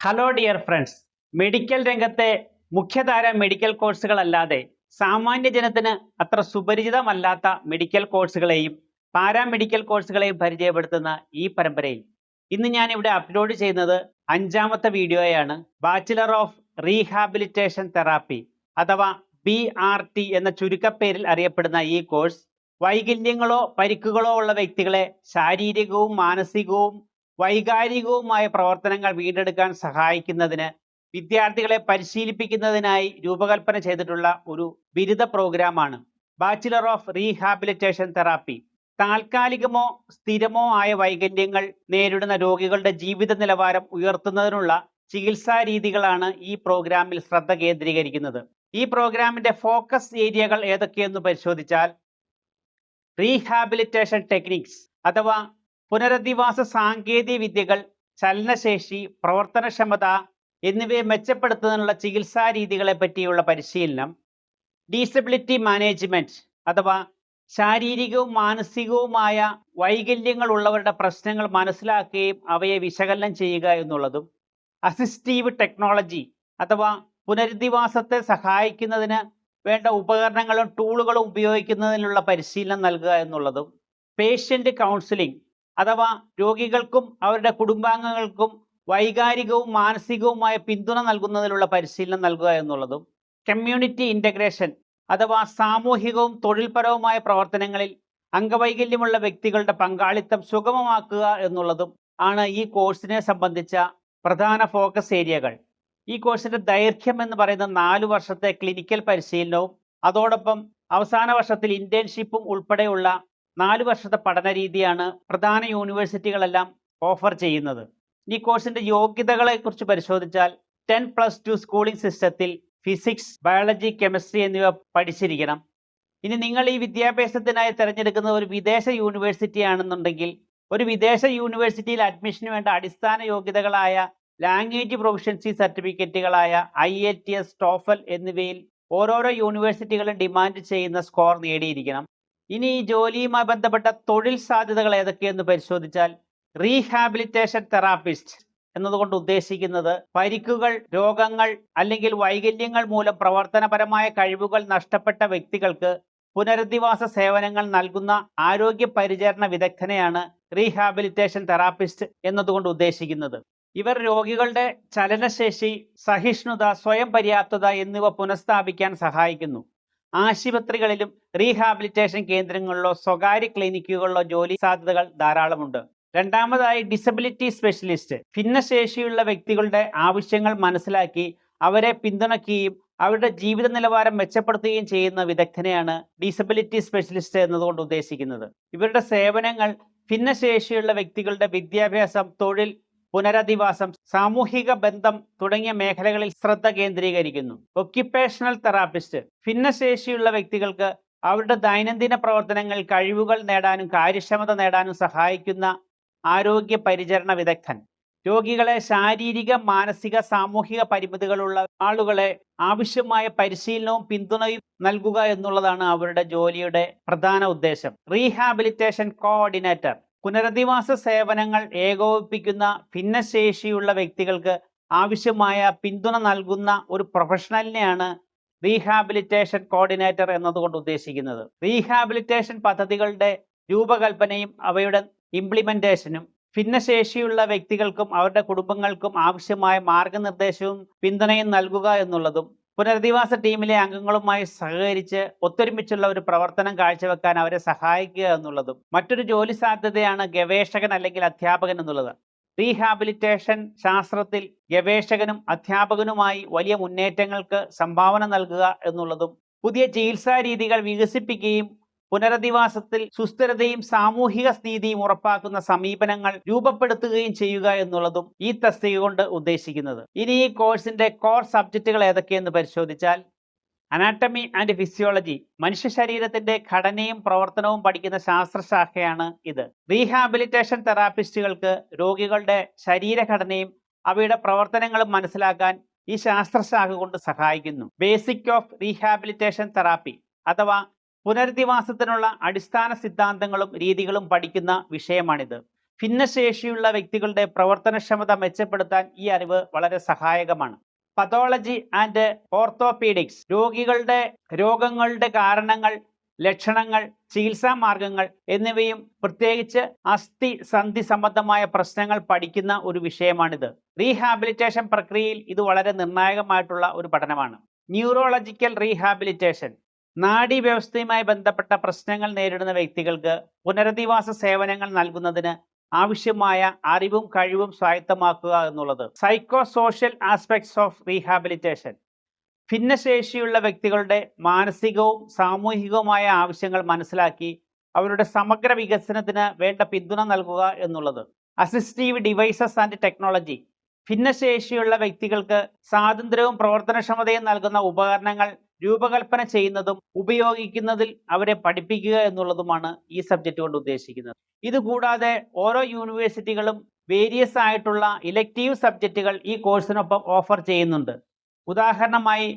Hello dear friends medical രംഗത്തെ മുഖ്യധാര medical കോഴ്സുകളല്ലാതെ സാമാന്യ ജനത്തിന് അത്ര സുപരിചിതമല്ലാത്ത മെഡിക്കൽ കോഴ്സുകളെയും പാരാമെഡിക്കൽ കോഴ്സുകളെയും പരിചയപ്പെടുത്തുന്ന ഈ പരമ്പരയിൽ ഇന്ന് ഞാൻ ഇവിടെ അപ്ലോഡ് ചെയ്യുന്നത് അഞ്ചാമത്തെ വീഡിയോയാണ്. ബാച്ചിലർ ഓഫ് റീഹാബിലിറ്റേഷൻ തെറാപ്പി അഥവാ ബി ആർ ടി എന്ന ചുരുക്കപ്പേരിൽ അറിയപ്പെടുന്ന ഈ കോഴ്സ് വൈകല്യങ്ങളോ പരിക്കുകളോ ഉള്ള വ്യക്തികളെ ശാരീരികവും മാനസികവും വൈകാരികവുമായ പ്രവർത്തനങ്ങൾ വീണ്ടെടുക്കാൻ സഹായിക്കുന്നതിന് വിദ്യാർത്ഥികളെ പരിശീലിപ്പിക്കുന്നതിനായി രൂപകൽപ്പന ചെയ്തിട്ടുള്ള ഒരു ബിരുദ പ്രോഗ്രാമാണ് ബാച്ചിലർ ഓഫ് റീഹാബിലിറ്റേഷൻ തെറാപ്പി താൽക്കാലികമോ സ്ഥിരമോ ആയ വൈകല്യങ്ങൾ നേരിടുന്ന രോഗികളുടെ ജീവിത നിലവാരം ഉയർത്തുന്നതിനുള്ള ചികിത്സാ രീതികളാണ് ഈ പ്രോഗ്രാമിൽ ശ്രദ്ധ കേന്ദ്രീകരിക്കുന്നത്. ഈ പ്രോഗ്രാമിന്റെ ഫോക്കസ് ഏരിയകൾ ഏതൊക്കെയെന്ന് പരിശോധിച്ചാൽ റീഹാബിലിറ്റേഷൻ ടെക്നിക്സ് അഥവാ പുനരധിവാസ സാങ്കേതിക വിദ്യകൾ ചലനശേഷി പ്രവർത്തനക്ഷമത എന്നിവയെ മെച്ചപ്പെടുത്തുന്നതിനുള്ള ചികിത്സാ രീതികളെ പറ്റിയുള്ള പരിശീലനം ഡിസബിലിറ്റി മാനേജ്മെന്റ് അഥവാ ശാരീരികവും മാനസികവുമായ വൈകല്യങ്ങൾ ഉള്ളവരുടെ പ്രശ്നങ്ങൾ മനസ്സിലാക്കുകയും അവയെ വിശകലനം ചെയ്യുക എന്നുള്ളതും അസിസ്റ്റീവ് ടെക്നോളജി അഥവാ പുനരധിവാസത്തെ സഹായിക്കുന്നതിന് വേണ്ട ഉപകരണങ്ങളും ടൂളുകളും ഉപയോഗിക്കുന്നതിനുള്ള പരിശീലനം നൽകുക എന്നുള്ളതും പേഷ്യന്റ് കൗൺസിലിംഗ് അഥവാ രോഗികൾക്കും അവരുടെ കുടുംബാംഗങ്ങൾക്കും വൈകാരികവും മാനസികവുമായ പിന്തുണ നൽകുന്നതിനുള്ള പരിശീലനം നൽകുക എന്നുള്ളതും കമ്മ്യൂണിറ്റി ഇന്റഗ്രേഷൻ അഥവാ സാമൂഹികവും തൊഴിൽപരവുമായ പ്രവർത്തനങ്ങളിൽ അംഗവൈകല്യമുള്ള വ്യക്തികളുടെ പങ്കാളിത്തം സുഗമമാക്കുക എന്നുള്ളതും ആണ് ഈ കോഴ്സിനെ സംബന്ധിച്ച പ്രധാന ഫോക്കസ് ഏരിയകൾ ഈ കോഴ്സിന്റെ ദൈർഘ്യം എന്ന് പറയുന്ന നാലു വർഷത്തെ ക്ലിനിക്കൽ പരിശീലനവും അതോടൊപ്പം അവസാന വർഷത്തിൽ ഇന്റേൺഷിപ്പും ഉൾപ്പെടെയുള്ള നാല് വർഷത്തെ പഠന രീതിയാണ് പ്രധാന യൂണിവേഴ്സിറ്റികളെല്ലാം ഓഫർ ചെയ്യുന്നത്. ഈ കോഴ്സിന്റെ യോഗ്യതകളെക്കുറിച്ച് പരിശോധിച്ചാൽ ടെൻ പ്ലസ് ടു സ്കൂളിംഗ് സിസ്റ്റത്തിൽ ഫിസിക്സ് ബയോളജി കെമിസ്ട്രി എന്നിവ പഠിച്ചിരിക്കണം. ഇനി നിങ്ങൾ ഈ വിദ്യാഭ്യാസത്തിനായി തിരഞ്ഞെടുക്കുന്ന ഒരു വിദേശ യൂണിവേഴ്സിറ്റി ആണെന്നുണ്ടെങ്കിൽ ഒരു വിദേശ യൂണിവേഴ്സിറ്റിയിൽ അഡ്മിഷന് വേണ്ട അടിസ്ഥാന യോഗ്യതകളായ language proficiency സർട്ടിഫിക്കറ്റുകളായ I L T S TOEFL എന്നിവയിൽ ഓരോരോ യൂണിവേഴ്സിറ്റികളും ഡിമാൻഡ് ചെയ്യുന്ന സ്കോർ നേടിയിരിക്കണം. ഇനി ജോലിയുമായി ബന്ധപ്പെട്ട തൊഴിൽ സാധ്യതകൾ ഏതൊക്കെയെന്ന് പരിശോധിച്ചാൽ റീഹാബിലിറ്റേഷൻ തെറാപ്പിസ്റ്റ് എന്നതുകൊണ്ട് ഉദ്ദേശിക്കുന്നത് പരിക്കുകൾ രോഗങ്ങൾ അല്ലെങ്കിൽ വൈകല്യങ്ങൾ മൂലം പ്രവർത്തനപരമായ കഴിവുകൾ നഷ്ടപ്പെട്ട വ്യക്തികൾക്ക് പുനരധിവാസ സേവനങ്ങൾ നൽകുന്ന ആരോഗ്യ പരിചരണ വിദഗ്ധനെയാണ് റീഹാബിലിറ്റേഷൻ തെറാപ്പിസ്റ്റ് എന്നതുകൊണ്ട് ഉദ്ദേശിക്കുന്നത്. ഇവർ രോഗികളുടെ ചലനശേഷി സഹിഷ്ണുത സ്വയം പര്യാപ്തത എന്നിവ പുനഃസ്ഥാപിക്കാൻ സഹായിക്കുന്നു. ആശുപത്രികളിലും റീഹാബിലിറ്റേഷൻ കേന്ദ്രങ്ങളിലോ സ്വകാര്യ ക്ലിനിക്കുകളിലോ ജോലി സാധ്യതകൾ ധാരാളമുണ്ട്. രണ്ടാമതായി ഡിസബിലിറ്റി സ്പെഷ്യലിസ്റ്റ്. ഭിന്നശേഷിയുള്ള വ്യക്തികളുടെ ആവശ്യങ്ങൾ മനസ്സിലാക്കി അവരെ പിന്തുണയ്ക്കുകയും അവരുടെ ജീവിത നിലവാരം മെച്ചപ്പെടുത്തുകയും ചെയ്യുന്ന വിദഗ്ധനെയാണ് ഡിസബിലിറ്റി സ്പെഷ്യലിസ്റ്റ് എന്നതുകൊണ്ട് ഉദ്ദേശിക്കുന്നത്. ഇവരുടെ സേവനങ്ങൾ ഭിന്നശേഷിയുള്ള വ്യക്തികളുടെ വിദ്യാഭ്യാസം തൊഴിൽ പുനരധിവാസം സാമൂഹിക ബന്ധം തുടങ്ങിയ മേഖലകളിൽ ശ്രദ്ധ കേന്ദ്രീകരിക്കുന്നു. ഒക്യുപ്പേഷണൽ തെറാപ്പിസ്റ്റ് ഭിന്നശേഷിയുള്ള വ്യക്തികൾക്ക് അവരുടെ ദൈനംദിന പ്രവർത്തനങ്ങൾ കഴിവുകൾ നേടാനും കാര്യക്ഷമത നേടാനും സഹായിക്കുന്ന ആരോഗ്യ പരിചരണ വിദഗ്ധൻ. രോഗികളെ ശാരീരിക മാനസിക സാമൂഹിക പരിമിതികളുള്ള ആളുകളെ ആവശ്യമായ പരിശീലനവും പിന്തുണയും നൽകുക എന്നുള്ളതാണ് അവരുടെ ജോലിയുടെ പ്രധാന ഉദ്ദേശം. റീഹാബിലിറ്റേഷൻ കോർഡിനേറ്റർ പുനരധിവാസ സേവനങ്ങൾ ഏകോപിപ്പിക്കുന്ന ഭിന്നശേഷിയുള്ള വ്യക്തികൾക്ക് ആവശ്യമായ പിന്തുണ നൽകുന്ന ഒരു പ്രൊഫഷണലിനെയാണ് റീഹാബിലിറ്റേഷൻ കോർഡിനേറ്റർ എന്നതുകൊണ്ട് ഉദ്ദേശിക്കുന്നത്. റീഹാബിലിറ്റേഷൻ പദ്ധതികളുടെ രൂപകൽപ്പനയും അവയുടെ ഇംപ്ലിമെന്റേഷനും ഭിന്നശേഷിയുള്ള വ്യക്തികൾക്കും അവരുടെ കുടുംബങ്ങൾക്കും ആവശ്യമായ മാർഗനിർദ്ദേശവും പിന്തുണയും നൽകുക എന്നുള്ളതും പുനരധിവാസ ടീമിലെ അംഗങ്ങളുമായി സഹകരിച്ച് ഒത്തൊരുമിച്ചുള്ള ഒരു പ്രവർത്തനം കാഴ്ചവെക്കാൻ അവരെ സഹായിക്കുക എന്നുള്ളതും മറ്റൊരു ജോലി സാധ്യതയാണ് ഗവേഷകൻ അല്ലെങ്കിൽ അധ്യാപകൻ എന്നുള്ളത്. റീഹാബിലിറ്റേഷൻ ശാസ്ത്രത്തിൽ ഗവേഷകനും അധ്യാപകനുമായി വലിയ മുന്നേറ്റങ്ങൾക്ക് സംഭാവന നൽകുക എന്നുള്ളതും പുതിയ ചികിത്സാ രീതികൾ വികസിപ്പിക്കുകയും പുനരധിവാസത്തിൽ സുസ്ഥിരതയും സാമൂഹിക സ്ഥിതിയും ഉറപ്പാക്കുന്ന സമീപനങ്ങൾ രൂപപ്പെടുത്തുകയും ചെയ്യുക എന്നുള്ളതും ഈ തസ്തിക കൊണ്ട് ഉദ്ദേശിക്കുന്നത്. ഇനി ഈ കോഴ്സിന്റെ കോർ സബ്ജക്റ്റുകൾ ഏതൊക്കെയെന്ന് പരിശോധിച്ചാൽ അനാട്ടമി ആൻഡ് ഫിസിയോളജി മനുഷ്യ ശരീരത്തിന്റെ ഘടനയും പ്രവർത്തനവും പഠിക്കുന്ന ശാസ്ത്രശാഖയാണ് ഇത്. റീഹാബിലിറ്റേഷൻ തെറാപ്പിസ്റ്റുകൾക്ക് രോഗികളുടെ ശരീരഘടനയും അവയുടെ പ്രവർത്തനങ്ങളും മനസ്സിലാക്കാൻ ഈ ശാസ്ത്രശാഖ കൊണ്ട് സഹായിക്കുന്നു. ബേസിക് ഓഫ് റീഹാബിലിറ്റേഷൻ തെറാപ്പി അഥവാ പുനരധിവാസത്തിനുള്ള അടിസ്ഥാന സിദ്ധാന്തങ്ങളും രീതികളും പഠിക്കുന്ന വിഷയമാണിത്. ഭിന്നശേഷിയുള്ള വ്യക്തികളുടെ പ്രവർത്തനക്ഷമത മെച്ചപ്പെടുത്താൻ ഈ അറിവ് വളരെ സഹായകമാണ്. പതോളജി ആൻഡ് ഓർത്തോപീഡിക്സ് രോഗികളുടെ രോഗങ്ങളുടെ കാരണങ്ങൾ ലക്ഷണങ്ങൾ ചികിത്സാ മാർഗങ്ങൾ എന്നിവയും പ്രത്യേകിച്ച് അസ്ഥി സന്ധി സംബന്ധമായ പ്രശ്നങ്ങൾ പഠിക്കുന്ന ഒരു വിഷയമാണിത്. റീഹാബിലിറ്റേഷൻ പ്രക്രിയയിൽ ഇത് വളരെ നിർണായകമായിട്ടുള്ള ഒരു പഠനമാണ്. ന്യൂറോളജിക്കൽ റീഹാബിലിറ്റേഷൻ നാഡീവ്യവസ്ഥയുമായി ബന്ധപ്പെട്ട പ്രശ്നങ്ങൾ നേരിടുന്ന വ്യക്തികൾക്ക് പുനരധിവാസ സേവനങ്ങൾ നൽകുന്നതിന് ആവശ്യമായ അറിവും കഴിവും സ്വായത്തമാക്കുക എന്നുള്ളത്. Psycho social aspects of rehabilitation ഭിന്നശേഷിയുള്ള വ്യക്തികളുടെ മാനസികവും സാമൂഹികവുമായ ആവശ്യങ്ങൾ മനസ്സിലാക്കി അവരുടെ സമഗ്ര വികസനത്തിന് വേണ്ട പിന്തുണ നൽകുക എന്നുള്ളത്. അസിസ്റ്റീവ് ഡിവൈസസ് ആൻഡ് ടെക്നോളജി ഭിന്നശേഷിയുള്ള വ്യക്തികൾക്ക് സ്വാതന്ത്ര്യവും പ്രവർത്തനക്ഷമതയും നൽകുന്ന ഉപകരണങ്ങൾ രൂപകൽപ്പന ചെയ്യുന്നതും ഉപയോഗിക്കുന്നതിൽ അവരെ പഠിപ്പിക്കുക എന്നുള്ളതുമാണ് ഈ സബ്ജക്റ്റ് കൊണ്ട് ഉദ്ദേശിക്കുന്നത്. ഇതുകൂടാതെ ഓരോ യൂണിവേഴ്സിറ്റികളും വേരിയസ് ആയിട്ടുള്ള ഇലക്റ്റീവ് സബ്ജക്റ്റുകൾ ഈ കോഴ്സിനൊപ്പം ഓഫർ ചെയ്യുന്നുണ്ട്. ഉദാഹരണമായി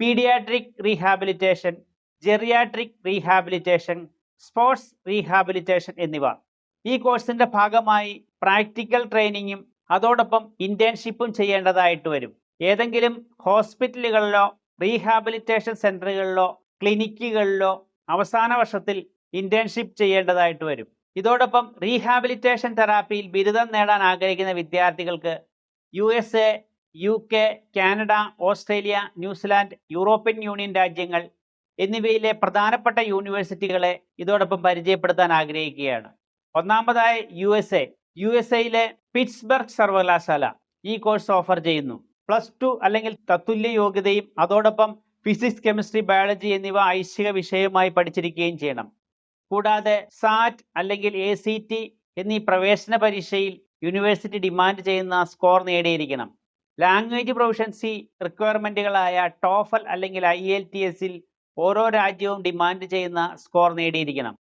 paediatric rehabilitation geriatric rehabilitation sports rehabilitation എന്നിവ. ഈ കോഴ്സിന്റെ ഭാഗമായി പ്രാക്ടിക്കൽ ട്രെയിനിങ്ങും അതോടൊപ്പം ഇന്റേൺഷിപ്പും ചെയ്യേണ്ടതായിട്ട് വരും. ഏതെങ്കിലും ഹോസ്പിറ്റലുകളിലോ റീഹാബിലിറ്റേഷൻ സെന്ററുകളിലോ ക്ലിനിക്കുകളിലോ അവസാന വർഷത്തിൽ ഇന്റേൺഷിപ്പ് ചെയ്യേണ്ടതായിട്ട് വരും. ഇതോടൊപ്പം റീഹാബിലിറ്റേഷൻ തെറാപ്പിയിൽ ബിരുദം നേടാൻ ആഗ്രഹിക്കുന്ന വിദ്യാർത്ഥികൾക്ക് U S A U K Canada Australia New Zealand European Union രാജ്യങ്ങൾ എന്നിവയിലെ പ്രധാനപ്പെട്ട യൂണിവേഴ്സിറ്റികളെ ഇതോടൊപ്പം പരിചയപ്പെടുത്താൻ ആഗ്രഹിക്കുകയാണ്. ഒന്നാമതായി U S A. U S എയിലെ പിറ്റ്സ്ബർഗ് സർവകലാശാല ഈ കോഴ്സ് ഓഫർ ചെയ്യുന്നു. പ്ലസ് ടു അല്ലെങ്കിൽ തത്തുല്യ യോഗ്യതയും അതോടൊപ്പം ഫിസിക്സ് കെമിസ്ട്രി ബയോളജി എന്നിവ ഐച്ഛിക വിഷയമായി പഠിച്ചിരിക്കുകയും ചെയ്യണം. കൂടാതെ സാറ്റ് അല്ലെങ്കിൽ എ സി ടി എന്നീ പ്രവേശന പരീക്ഷയിൽ യൂണിവേഴ്സിറ്റി ഡിമാൻഡ് ചെയ്യുന്ന സ്കോർ നേടിയിരിക്കണം. ലാംഗ്വേജ് പ്രൊഫഷൻസി റിക്വയർമെന്റുകളായ ടോഫൽ അല്ലെങ്കിൽ ഐ എൽ ടി എസിൽ ഓരോ രാജ്യവും ഡിമാൻഡ് ചെയ്യുന്ന സ്കോർ നേടിയിരിക്കണം.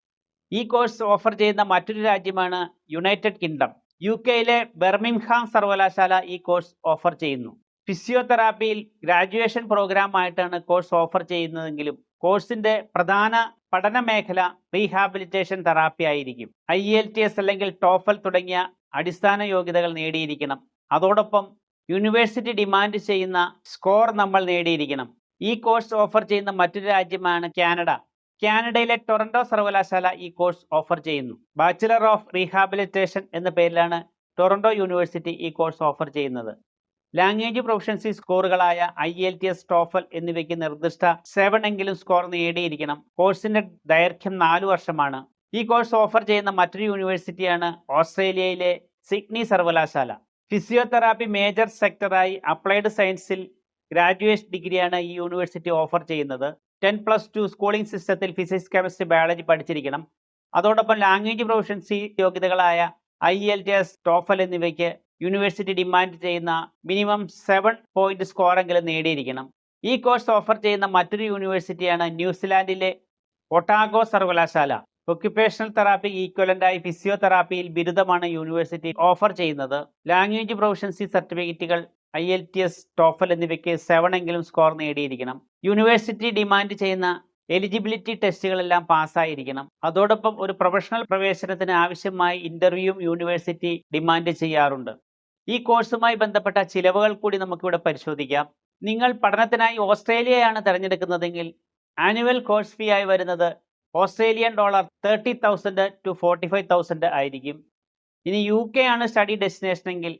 ഈ കോഴ്സ് ഓഫർ ചെയ്യുന്ന മറ്റൊരു രാജ്യമാണ് യുണൈറ്റഡ് കിങ്ഡം. യു കെയിലെ ബെർമിംഗ്ഹാം സർവകലാശാല ഈ കോഴ്സ് ഓഫർ ചെയ്യുന്നു. ഫിസിയോതെറാപ്പിയിൽ ഗ്രാജുവേഷൻ പ്രോഗ്രാം ആയിട്ടാണ് കോഴ്സ് ഓഫർ ചെയ്യുന്നതെങ്കിലും കോഴ്സിന്റെ പ്രധാന പഠന മേഖല റീഹാബിലിറ്റേഷൻ തെറാപ്പി ആയിരിക്കും. ഐ എൽ ടി എസ് അല്ലെങ്കിൽ ടോഫൽ തുടങ്ങിയ അടിസ്ഥാന യോഗ്യതകൾ നേടിയിരിക്കണം. അതോടൊപ്പം യൂണിവേഴ്സിറ്റി ഡിമാൻഡ് ചെയ്യുന്ന സ്കോർ നമ്മൾ നേടിയിരിക്കണം. ഈ കോഴ്സ് ഓഫർ ചെയ്യുന്ന മറ്റൊരു രാജ്യമാണ് കാനഡ. കാനഡയിലെ ടൊറന്റോ സർവകലാശാല ഈ കോഴ്സ് ഓഫർ ചെയ്യുന്നു. ബാച്ചിലർ ഓഫ് റീഹാബിലിറ്റേഷൻ എന്ന പേരിലാണ് ടൊറന്റോ യൂണിവേഴ്സിറ്റി ഈ കോഴ്സ് ഓഫർ ചെയ്യുന്നത്. Language proficiency സ്കോറുകളായ I L T S TOEFL എന്നിവയ്ക്ക് നിർദ്ദിഷ്ട സെവൻ എങ്കിലും സ്കോർ നേടിയിരിക്കണം. കോഴ്സിന്റെ ദൈർഘ്യം നാലു വർഷമാണ്. ഈ കോഴ്സ് ഓഫർ ചെയ്യുന്ന മറ്റൊരു യൂണിവേഴ്സിറ്റിയാണ് ഓസ്ട്രേലിയയിലെ സിഡ്നി സർവകലാശാല. ഫിസിയോതെറാപ്പി മേജർ സെക്ടറായി അപ്ലൈഡ് സയൻസിൽ ഗ്രാജുവേഷൻ ഡിഗ്രിയാണ് ഈ യൂണിവേഴ്സിറ്റി ഓഫർ ചെയ്യുന്നത്. ടെൻ പ്ലസ് ടു സ്കൂളിംഗ് സിസ്റ്റത്തിൽ ഫിസിക്സ് കെമിസ്ട്രി ബയോളജി പഠിച്ചിരിക്കണം. അതോടൊപ്പം language proficiency യോഗ്യതകളായ I L T S TOEFL എന്നിവയ്ക്ക് യൂണിവേഴ്സിറ്റി ഡിമാൻഡ് ചെയ്യുന്ന മിനിമം സെവൻ പോയിന്റ് സ്കോറെങ്കിലും നേടിയിരിക്കണം. ഈ കോഴ്സ് ഓഫർ ചെയ്യുന്ന മറ്റൊരു യൂണിവേഴ്സിറ്റിയാണ് ന്യൂസിലാൻഡിലെ ഒട്ടാഗോ സർവകലാശാല. ഒക്യുപ്പേഷണൽ തെറാപ്പി ഈക്വലന്റായി ഫിസിയോതെറാപ്പിയിൽ ബിരുദമാണ് യൂണിവേഴ്സിറ്റി ഓഫർ ചെയ്യുന്നത്. ലാംഗ്വേജ് പ്രൊഫഷൻസി സർട്ടിഫിക്കറ്റുകൾ I L T S TOEFL എന്നിവയ്ക്ക് സെവൻ എങ്കിലും സ്കോർ നേടിയിരിക്കണം. യൂണിവേഴ്സിറ്റി ഡിമാൻഡ് ചെയ്യുന്ന എലിജിബിലിറ്റി ടെസ്റ്റുകളെല്ലാം പാസ്സായിരിക്കണം. അതോടൊപ്പം ഒരു പ്രൊഫഷണൽ പ്രവേശനത്തിന് ആവശ്യമായി ഇന്റർവ്യൂവും യൂണിവേഴ്സിറ്റി ഡിമാൻഡ് ചെയ്യാറുണ്ട്. ഈ കോഴ്സുമായി ബന്ധപ്പെട്ട ചിലവുകൾ കൂടി നമുക്കിവിടെ പരിശോധിക്കാം. നിങ്ങൾ പഠനത്തിനായി ഓസ്ട്രേലിയയാണ് തിരഞ്ഞെടുക്കുന്നതെങ്കിൽ ആനുവൽ കോഴ്സ് ഫീ ആയി വരുന്നത് Australian dollar thirty thousand to forty five thousand ആയിരിക്കും. ഇനി യു കെ ആണ് സ്റ്റഡി ഡെസ്റ്റിനേഷൻ എങ്കിൽ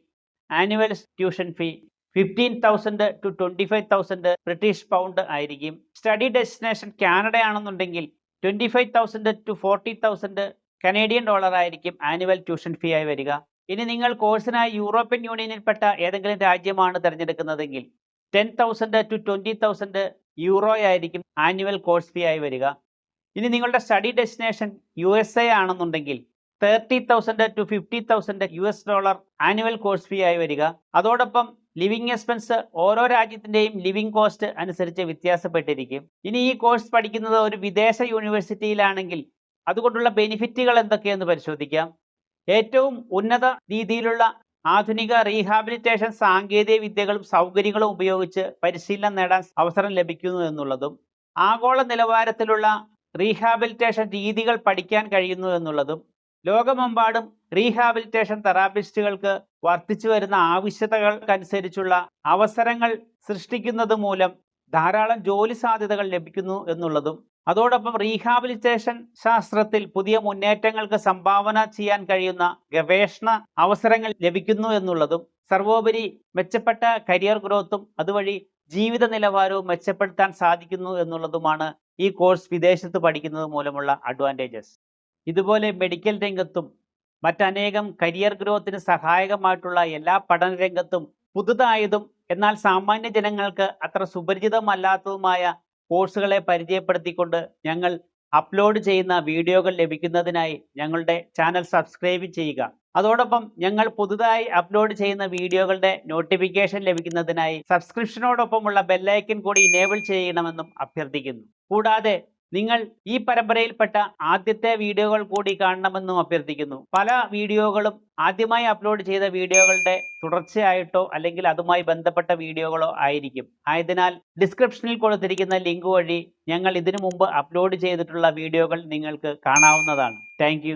annual tuition fee fifteen thousand to twenty five thousand British pound ആയിരിക്കും. സ്റ്റഡി ഡെസ്റ്റിനേഷൻ കാനഡ ആണെന്നുണ്ടെങ്കിൽ twenty five thousand to forty thousand Canadian dollar ആയിരിക്കും annual tuition fee ആയി വരിക. ഇനി നിങ്ങൾ കോഴ്സിനായി യൂറോപ്യൻ യൂണിയനിൽപ്പെട്ട ഏതെങ്കിലും രാജ്യമാണ് തിരഞ്ഞെടുക്കുന്നതെങ്കിൽ ten thousand to twenty thousand euro ആയിരിക്കും ആനുവൽ കോഴ്സ് ഫീ ആയി വരിക. ഇനി നിങ്ങളുടെ study destination U S A ആണെന്നുണ്ടെങ്കിൽ thirty thousand to fifty thousand U S dollar annual course fee ആയി വരിക. അതോടൊപ്പം ലിവിങ് എക്സ്പെൻസ് ഓരോ രാജ്യത്തിന്റെയും ലിവിങ് കോസ്റ്റ് അനുസരിച്ച് വ്യത്യാസപ്പെട്ടിരിക്കും. ഇനി ഈ കോഴ്സ് പഠിക്കുന്നത് ഒരു വിദേശ യൂണിവേഴ്സിറ്റിയിലാണെങ്കിൽ അതുകൊണ്ടുള്ള ബെനിഫിറ്റുകൾ എന്തൊക്കെയെന്ന് പരിശോധിക്കാം. ഏറ്റവും ഉന്നത രീതിയിലുള്ള ആധുനിക റീഹാബിലിറ്റേഷൻ സാങ്കേതിക വിദ്യകളും സൗകര്യങ്ങളും ഉപയോഗിച്ച് പരിശീലനം നേടാൻ അവസരം ലഭിക്കുന്നു എന്നുള്ളതും ആഗോള നിലവാരത്തിലുള്ള റീഹാബിലിറ്റേഷൻ രീതികൾ പഠിക്കാൻ കഴിയുന്നു എന്നുള്ളതും ലോകമെമ്പാടും റീഹാബിലിറ്റേഷൻ തെറാപ്പിസ്റ്റുകൾക്ക് വർദ്ധിച്ചു വരുന്ന ആവശ്യതകൾക്കനുസരിച്ചുള്ള അവസരങ്ങൾ സൃഷ്ടിക്കുന്നത് മൂലം ധാരാളം ജോലി സാധ്യതകൾ ലഭിക്കുന്നു എന്നുള്ളതും അതോടൊപ്പം റീഹാബിലിറ്റേഷൻ ശാസ്ത്രത്തിൽ പുതിയ മുന്നേറ്റങ്ങൾക്ക് സംഭാവന ചെയ്യാൻ കഴിയുന്ന ഗവേഷണ അവസരങ്ങൾ ലഭിക്കുന്നു എന്നുള്ളതും സർവോപരി മെച്ചപ്പെട്ട കരിയർ ഗ്രോത്തും അതുവഴി ജീവിത നിലവാരവും മെച്ചപ്പെടുത്താൻ സാധിക്കുന്നു എന്നുള്ളതുമാണ് ഈ കോഴ്സ് വിദേശത്ത് പഠിക്കുന്നത് മൂലമുള്ള അഡ്വാന്റേജസ്. ഇതുപോലെ മെഡിക്കൽ രംഗത്തും മറ്റനേകം കരിയർ ഗ്രോത്തിന് സഹായകമായിട്ടുള്ള എല്ലാ പഠന രംഗത്തും പുതുതായതും എന്നാൽ സാമാന്യ ജനങ്ങൾക്ക് അത്ര സുപരിചിതമല്ലാത്തതുമായ കോഴ്സുകളെ പരിചയപ്പെടുത്തിക്കൊണ്ട് ഞങ്ങൾ അപ്ലോഡ് ചെയ്യുന്ന വീഡിയോകൾ ലഭിക്കുന്നതിനായി ഞങ്ങളുടെ ചാനൽ സബ്സ്ക്രൈബ് ചെയ്യുക. അതോടൊപ്പം ഞങ്ങൾ പുതുതായി അപ്ലോഡ് ചെയ്യുന്ന വീഡിയോകളുടെ നോട്ടിഫിക്കേഷൻ ലഭിക്കുന്നതിനായി സബ്സ്ക്രിപ്ഷനോടൊപ്പമുള്ള ബെല്ലൈക്കൻ കൂടി ഇനേബിൾ ചെയ്യണമെന്നും അഭ്യർത്ഥിക്കുന്നു. കൂടാതെ നിങ്ങൾ ഈ പരമ്പരയിൽപ്പെട്ട ആദ്യത്തെ വീഡിയോകൾ കൂടി കാണണമെന്നും അഭ്യർത്ഥിക്കുന്നു. പല വീഡിയോകളും ആദ്യമായി അപ്ലോഡ് ചെയ്ത വീഡിയോകളുടെ തുടർച്ചയായിട്ടോ അല്ലെങ്കിൽ അതുമായി ബന്ധപ്പെട്ട വീഡിയോകളോ ആയിരിക്കും. ആയതിനാൽ ഡിസ്ക്രിപ്ഷനിൽ കൊടുത്തിരിക്കുന്ന ലിങ്ക് വഴി ഞങ്ങൾ ഇതിനു മുമ്പ് അപ്ലോഡ് ചെയ്തിട്ടുള്ള വീഡിയോകൾ നിങ്ങൾക്ക് കാണാവുന്നതാണ്. താങ്ക്